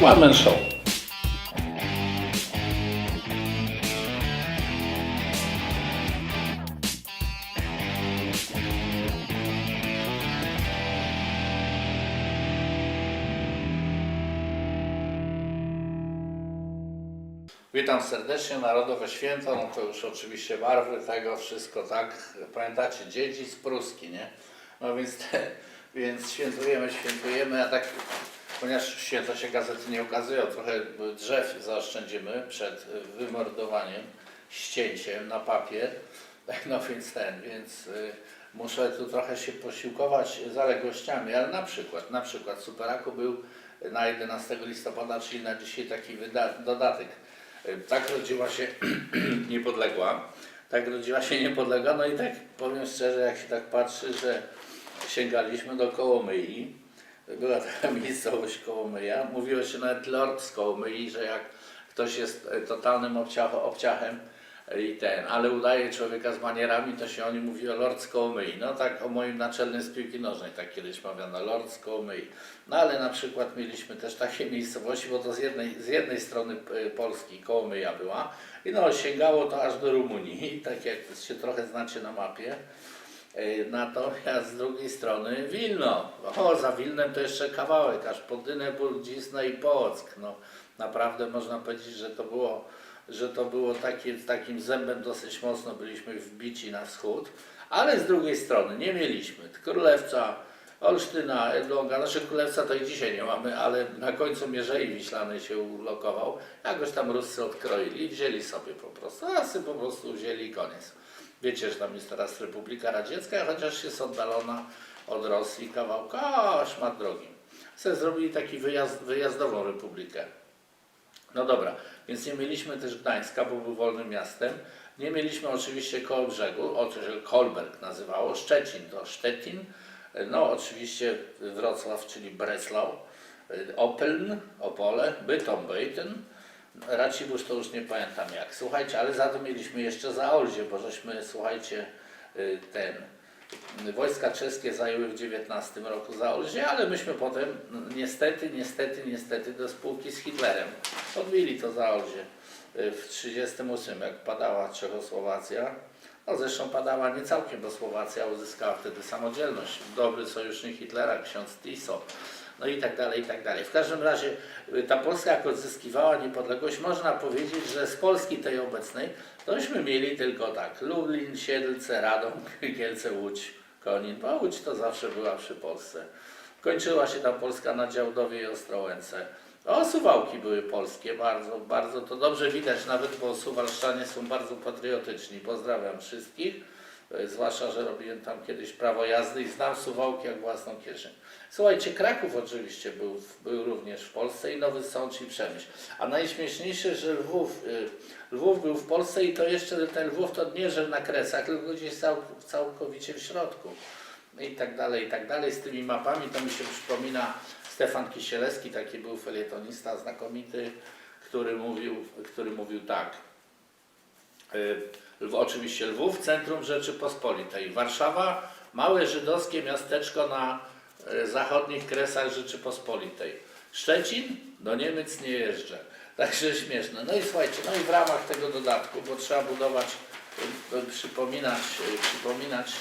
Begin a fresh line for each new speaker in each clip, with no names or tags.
One Man Show. Witam serdecznie, Narodowe Święto, no to już oczywiście barwy tego, wszystko tak, pamiętacie, dziedzic pruski, nie? No więc, więc świętujemy, świętujemy, a tak, ponieważ święto się gazety nie ukazują, trochę drzew zaoszczędzimy przed wymordowaniem, ścięciem na papier, no więc ten, więc y, muszę tu trochę się posiłkować zaległościami, ale na przykład, na przykład w Superaku był na 11 listopada, czyli na dzisiaj taki dodatek. Y, Tak rodziła się niepodległa, tak rodziła się niepodległa, no i tak powiem szczerze, jak się tak patrzy, że sięgaliśmy do Kołomyi, była taka miejscowość Kołomyja, mówiło się nawet Lord z Kołomyi, że jak ktoś jest e, totalnym obciach, obciachem e, i ten, ale udaje człowieka z manierami, to się o nim mówi o Lord z Kołomyi. No tak o moim naczelnym z piłki nożnej tak kiedyś mówiono, Lord z Kołomyi. No ale na przykład mieliśmy też takie miejscowości, bo to z jednej, z jednej strony e, Polski Kołomyja była i no sięgało to aż do Rumunii, tak jak się trochę znacie na mapie. E, Natomiast z drugiej strony Wilno. O, za Wilnem to jeszcze kawałek, aż po Dyneburg, Cisno i Połock. No, naprawdę można powiedzieć, że to było, że to było takim zębem dosyć mocno byliśmy wbici na wschód, ale z drugiej strony nie mieliśmy. Królewca, Olsztyna, Elbląga, znaczy Królewca to i dzisiaj nie mamy, ale na końcu Mierzei Wiślanej się ulokował. Jakoś tam Ruscy odkroili i wzięli sobie po prostu. A po prostu wzięli i koniec. Wiecie, że tam jest teraz Republika Radziecka, chociaż jest oddalona od Rosji kawałka szmat drogi. Se zrobili taki wyjazd, wyjazdową republikę. No dobra, więc nie mieliśmy też Gdańska, bo był wolnym miastem. Nie mieliśmy oczywiście koło brzegu, o to się Kolberg nazywało, Szczecin to Szczecin, no oczywiście Wrocław, czyli Breslau, Opeln, Opole, Bytom, Byten, Racibórz to już nie pamiętam jak. Słuchajcie, ale za to mieliśmy jeszcze Zaolzie, bo żeśmy, słuchajcie, y, ten, wojska czeskie zajęły w XIX roku Zaolzie, ale myśmy potem, no, niestety, niestety, niestety do spółki z Hitlerem odbili to Zaolzie y, w 1938, jak padała Czechosłowacja. No zresztą padała nie całkiem, bo Słowacja uzyskała wtedy samodzielność. Dobry sojusznik Hitlera, ksiądz Tiso. No i tak dalej, i tak dalej. W każdym razie y, ta Polska jak odzyskiwała niepodległość, można powiedzieć, że z Polski tej obecnej, tośmy mieli tylko tak, Lublin, Siedlce, Radom, Kielce, Łódź, Konin, bo Łódź to zawsze była przy Polsce. Kończyła się ta Polska na Działdowie i Ostrołęce. O, Suwałki były polskie, bardzo, bardzo to dobrze widać, nawet bo Suwalszczanie są bardzo patriotyczni. Pozdrawiam wszystkich, zwłaszcza, że robiłem tam kiedyś prawo jazdy i znam Suwałki jak własną kieszeń. Słuchajcie, Kraków oczywiście był, był również w Polsce i Nowy Sącz i Przemyśl. A najśmieszniejsze, że Lwów, y, Lwów był w Polsce i to jeszcze ten Lwów to nie, że na Kresach, tylko gdzieś cał, całkowicie w środku. I tak dalej, i tak dalej. Z tymi mapami to mi się przypomina Stefan Kisielewski, taki był felietonista znakomity, który mówił, który mówił tak. Lw, oczywiście Lwów, centrum Rzeczypospolitej. Warszawa, małe żydowskie miasteczko na y, zachodnich kresach Rzeczypospolitej. Szczecin, do Niemiec nie jeżdżę. Także śmieszne. No i słuchajcie, no i w ramach tego dodatku, bo trzeba budować, y, y, przypominać, przypominać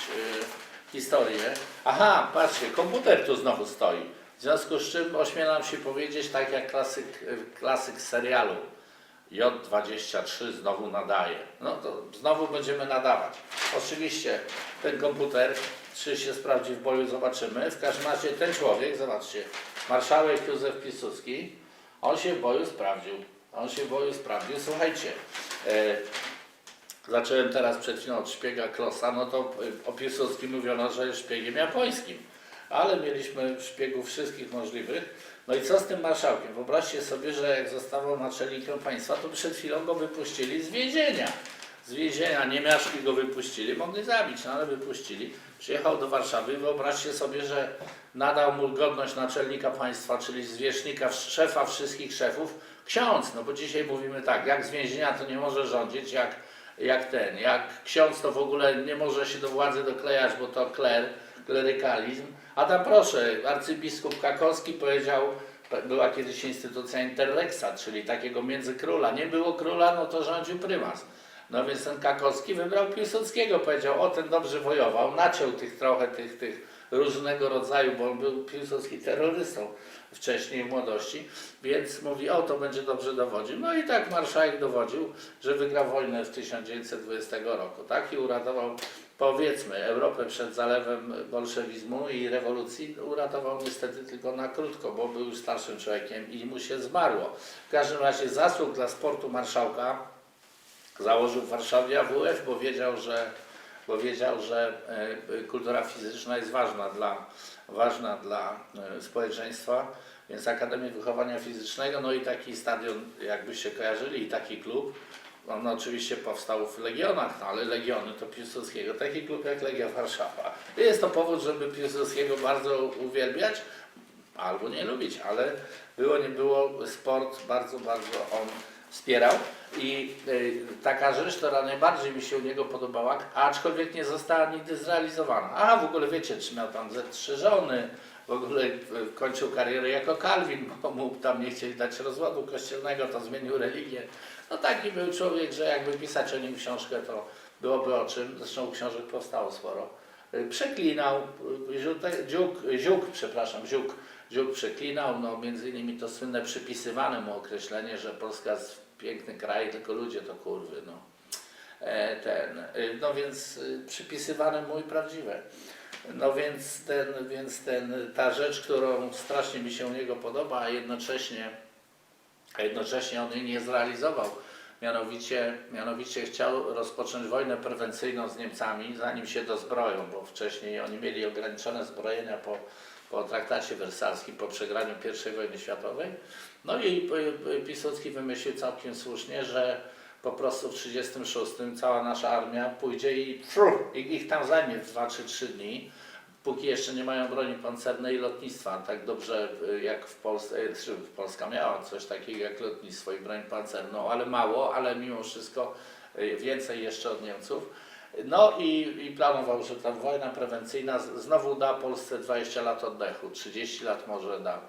historię. Aha, patrzcie, komputer tu znowu stoi. W związku z czym ośmielam się powiedzieć, tak jak klasyk, klasyk serialu, J23 znowu nadaje. No to znowu będziemy nadawać. Oczywiście ten komputer, czy się sprawdzi w boju, zobaczymy. W każdym razie ten człowiek, zobaczcie, marszałek Józef Piłsudski, on się w boju sprawdził. On się w boju sprawdził. Słuchajcie, e, zacząłem teraz przed chwilą od szpiega Klossa, no to y, o Piłsudskim mówiono, że jest szpiegiem japońskim. Ale mieliśmy szpiegów wszystkich możliwych. No i co z tym marszałkiem? Wyobraźcie sobie, że jak zostawał naczelnikiem państwa, to przed chwilą go wypuścili z więzienia. Z więzienia niemiaszki go wypuścili, mogli zabić, no ale wypuścili. Przyjechał do Warszawy i wyobraźcie sobie, że nadał mu godność naczelnika państwa, czyli zwierzchnika, szefa wszystkich szefów, ksiądz. No bo dzisiaj mówimy tak, jak z więzienia to nie może rządzić, jak, jak ten, jak ksiądz to w ogóle nie może się do władzy doklejać, bo to kler, klerykalizm. A tam proszę, arcybiskup Kakowski powiedział, była kiedyś instytucja Interlexa, czyli takiego międzykróla. Nie było króla, no to rządził prymas. No więc ten Kakowski wybrał Piłsudskiego, powiedział, o ten dobrze wojował, naciął tych trochę tych, tych różnego rodzaju, bo on był Piłsudski terrorystą wcześniej w młodości, więc mówi, o to będzie dobrze dowodził. No i tak marszałek dowodził, że wygrał wojnę w 1920 roku, tak? I uratował, powiedzmy, Europę przed zalewem bolszewizmu i rewolucji. Uratował niestety tylko na krótko, bo był starszym człowiekiem i mu się zmarło. W każdym razie zasług dla sportu marszałka założył w Warszawie AWF, bo wiedział, że, bo wiedział, że e, kultura fizyczna jest ważna dla, ważna dla e, społeczeństwa, więc Akademię Wychowania Fizycznego, no i taki stadion, jakbyście kojarzyli, i taki klub, on oczywiście powstał w Legionach, no ale Legiony to Piłsudskiego, taki klub jak Legia Warszawa. Jest to powód, żeby Piłsudskiego bardzo uwielbiać, albo nie lubić, ale było nie było, sport bardzo, bardzo on wspierał i y, taka rzecz, która najbardziej mi się u niego podobała, aczkolwiek nie została nigdy zrealizowana. A w ogóle wiecie, czy miał tam ze trzy żony, w ogóle y, kończył karierę jako Kalwin, bo mu tam nie chcieli dać rozwodu kościelnego, to zmienił religię. No taki był człowiek, że jakby pisać o nim książkę, to byłoby o czym. Zresztą książek powstało sporo. Y, Przeklinał, y, Ziutek- dziuk, Ziuk, przepraszam, Ziuk, Ziuk przeklinał, no między innymi to słynne przypisywane mu określenie, że Polska jest piękny kraj, tylko ludzie to kurwy, no. E, ten, no więc przypisywane mu i prawdziwe. No więc ten, więc ten, ta rzecz, którą strasznie mi się u niego podoba, a jednocześnie, a jednocześnie on jej nie zrealizował. Mianowicie, mianowicie chciał rozpocząć wojnę prewencyjną z Niemcami, zanim się dozbroją, bo wcześniej oni mieli ograniczone zbrojenia po, po traktacie wersalskim, po przegraniu I wojny światowej. No i Piłsudski wymyślił całkiem słusznie, że po prostu w 1936 cała nasza armia pójdzie i, ich tam zajmie w 2 czy 3 dni, póki jeszcze nie mają broni pancernej i lotnictwa. Tak dobrze y, jak w Polsce, y, czy Polska miała coś takiego jak lotnictwo i broń pancerną, ale mało, ale mimo wszystko y, więcej jeszcze od Niemców. No i, i planował, że ta wojna prewencyjna znowu da Polsce 20 lat oddechu, 30 lat może da.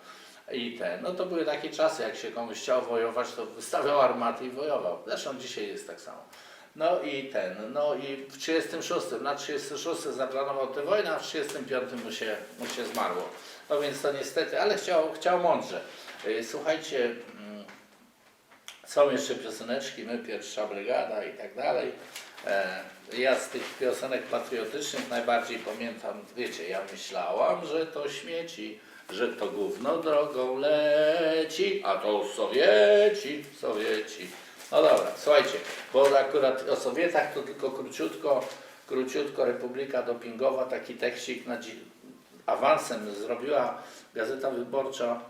I te, no to były takie czasy, jak się komuś chciał wojować, to wystawiał armaty i wojował. Zresztą dzisiaj jest tak samo. No i ten, no i w 36, na 36 zaplanował tę wojnę, a w 35 mu się, mu się zmarło. No więc to niestety, ale chciał, chciał mądrze. Y, Słuchajcie, mm, są jeszcze pioseneczki, my pierwsza brygada i tak dalej. E, Ja z tych piosenek patriotycznych najbardziej pamiętam, wiecie, ja myślałam, że to śmieci, że to gówno drogą leci, a to Sowieci, Sowieci. No dobra, słuchajcie, bo akurat o Sowietach to tylko króciutko, króciutko Republika Dopingowa, taki tekstik na awansem zrobiła Gazeta Wyborcza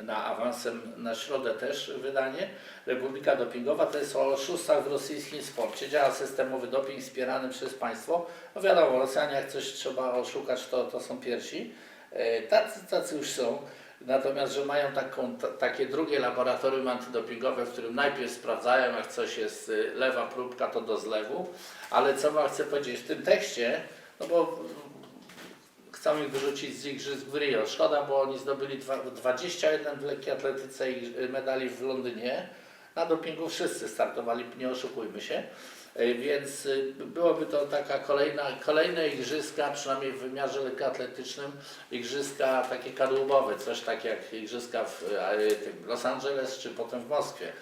na awansem na środę też wydanie. Republika Dopingowa to jest o oszustach w rosyjskim sporcie. Działa systemowy doping wspierany przez państwo. No wiadomo, Rosjanie jak coś trzeba oszukać, to, to są pierwsi. E, Tacy, tacy już są. Natomiast, że mają taką, ta, takie drugie laboratorium antydopingowe, w którym najpierw sprawdzają, jak coś jest y, lewa próbka, to do zlewu. Ale co wam chcę powiedzieć w tym tekście, no bo chcą ich wyrzucić z igrzysk w Rio. Szkoda, bo oni zdobyli dwa- 21 w lekkiej atletyce y, medali w Londynie. Na dopingu wszyscy startowali, nie oszukujmy się. Y, Więc y, byłoby to taka kolejna, kolejne igrzyska, przynajmniej w wymiarze lekkoatletycznym, igrzyska takie kadłubowe, coś tak jak igrzyska w y, tym Los Angeles czy potem w Moskwie,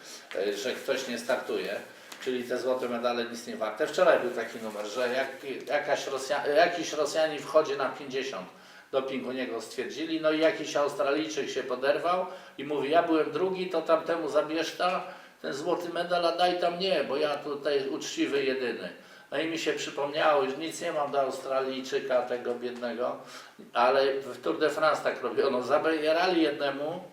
że ktoś nie startuje czyli te złote medale nic nie warte. Wczoraj był taki numer, że jak, jakaś Rosja, jakiś Rosjanin wchodzi na 50, doping u niego stwierdzili, no i jakiś Australijczyk się poderwał i mówi, ja byłem drugi, to tamtemu zabierz ta, ten złoty medal, a daj tam nie, bo ja tutaj uczciwy jedyny. No i mi się przypomniało, już nic nie mam do Australijczyka tego biednego, ale w Tour de France tak robiono, zabierali jednemu,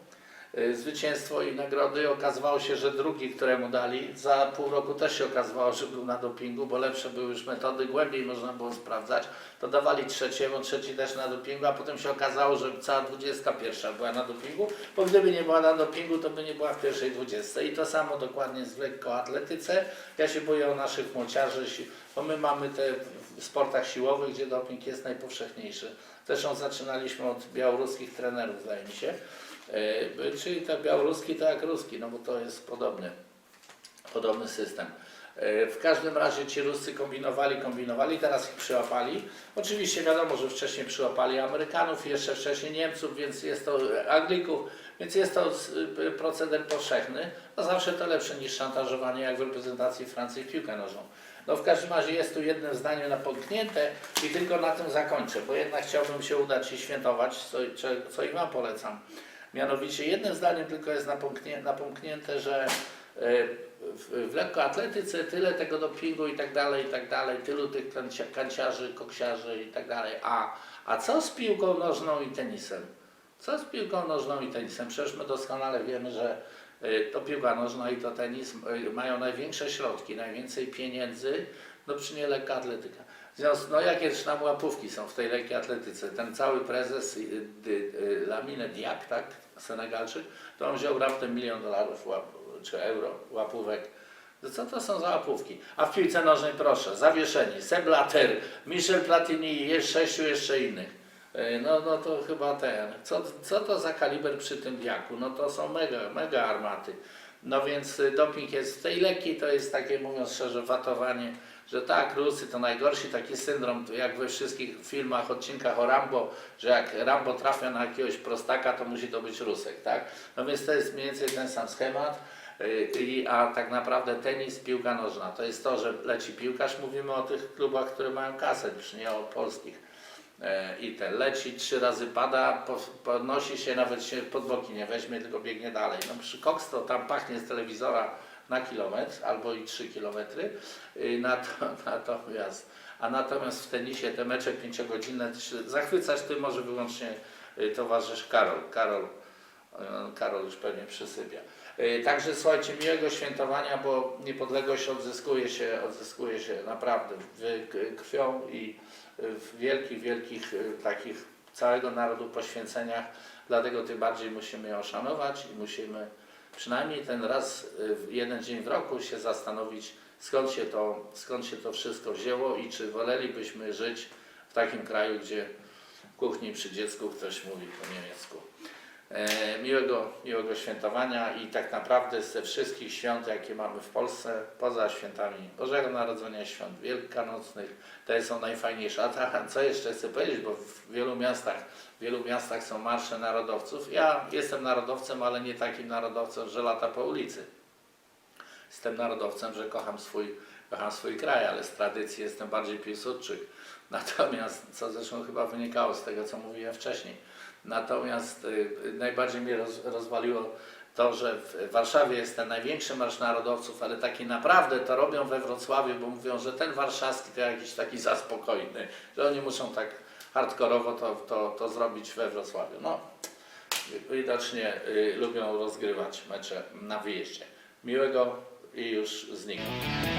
zwycięstwo i nagrody. Okazywało się, że drugi, któremu dali, za pół roku też się okazywało, że był na dopingu, bo lepsze były już metody, głębiej można było sprawdzać. To dawali trzeciemu, trzeci też na dopingu, a potem się okazało, że cała 21 była na dopingu, bo gdyby nie była na dopingu, to by nie była w pierwszej 20. I to samo dokładnie w lekkoatletyce. Ja się boję o naszych młociarzy, bo my mamy te w sportach siłowych, gdzie doping jest najpowszechniejszy. Zresztą zaczynaliśmy od białoruskich trenerów, zdaje mi się. E, Czyli ten białoruski to jak ruski, no bo to jest podobny, podobny system. E, W każdym razie ci Ruscy kombinowali, kombinowali, teraz ich przyłapali. Oczywiście wiadomo, że wcześniej przyłapali Amerykanów, jeszcze wcześniej Niemców, więc jest to Anglików, więc jest to y, proceder powszechny. No zawsze to lepsze niż szantażowanie jak w reprezentacji Francji piłkę nożną. No w każdym razie jest tu jednym zdaniem napomknięte i tylko na tym zakończę, bo jednak chciałbym się udać i świętować, co, co i Wam polecam. Mianowicie jednym zdaniem tylko jest napomknię, napomknięte, że e, w, w lekkoatletyce tyle tego dopingu i tak dalej, i tak dalej, tylu tych kancia, kanciarzy, koksiarzy i tak dalej. A, a co z piłką nożną i tenisem? Co z piłką nożną i tenisem? Przecież my doskonale wiemy, że y, to piłka nożna i to tenis y, mają największe środki, najwięcej pieniędzy, no przy nie lekka atletyka. W związku, no jakie też nam łapówki są w tej lekkiej atletyce? Ten cały prezes y, y, y, Lamine Diak, tak, Senegalczyk, to on wziął raptem milion dolarów łap, czy euro łapówek. No co to są za łapówki? A w piłce nożnej proszę, zawieszeni, Seb Blatter, Michel Platini i sześciu jeszcze innych. No, no to chyba ten. Co, co to za kaliber przy tym diaku? No to są mega, mega armaty. No więc y, doping jest tej lekkiej, to jest takie, mówiąc szczerze, watowanie, że tak, Rusy to najgorsi, taki syndrom, jak we wszystkich filmach, odcinkach o Rambo, że jak Rambo trafia na jakiegoś prostaka, to musi to być Rusek, tak? No więc to jest mniej więcej ten sam schemat. Y, I, a tak naprawdę tenis, piłka nożna, to jest to, że leci piłkarz, mówimy o tych klubach, które mają kasę, już nie o polskich. E, i ten leci, trzy razy pada, po- podnosi się, nawet się pod boki nie weźmie, tylko biegnie dalej. No przy Cox to tam pachnie z telewizora na kilometr albo i trzy kilometry, Y, nato- natomiast, a natomiast w tenisie te mecze pięciogodzinne, zachwycać tym może wyłącznie y, towarzysz Karol. Karol, y, Karol już pewnie przysypia. Także słuchajcie, miłego świętowania, bo niepodległość odzyskuje się, odzyskuje się naprawdę krwią i w wielkich, wielkich y, takich całego narodu poświęceniach. Dlatego tym bardziej musimy ją szanować i musimy przynajmniej ten raz, y, jeden dzień w roku się zastanowić, skąd się to, skąd się to wszystko wzięło i czy wolelibyśmy żyć w takim kraju, gdzie kuchni przy dziecku ktoś mówi po niemiecku. E, miłego, miłego świętowania i tak naprawdę ze wszystkich świąt, jakie mamy w Polsce, poza świętami Bożego Narodzenia, świąt wielkanocnych, te są najfajniejsze. A co jeszcze chcę powiedzieć, bo w wielu miastach, w wielu miastach są marsze narodowców. Ja jestem narodowcem, ale nie takim narodowcem, że lata po ulicy. Jestem narodowcem, że kocham swój, kocham swój kraj, ale z tradycji jestem bardziej piłsudczyk. Natomiast, co zresztą chyba wynikało z tego, co mówiłem wcześniej, natomiast y, najbardziej mnie roz, rozwaliło to, że w Warszawie jest ten największy marsz narodowców, ale taki naprawdę to robią we Wrocławiu, bo mówią, że ten warszawski to jakiś taki za spokojny, że oni muszą tak hardkorowo to, to, to zrobić we Wrocławiu. No, widocznie y, lubią rozgrywać mecze na wyjeździe. Miłego i już znikam.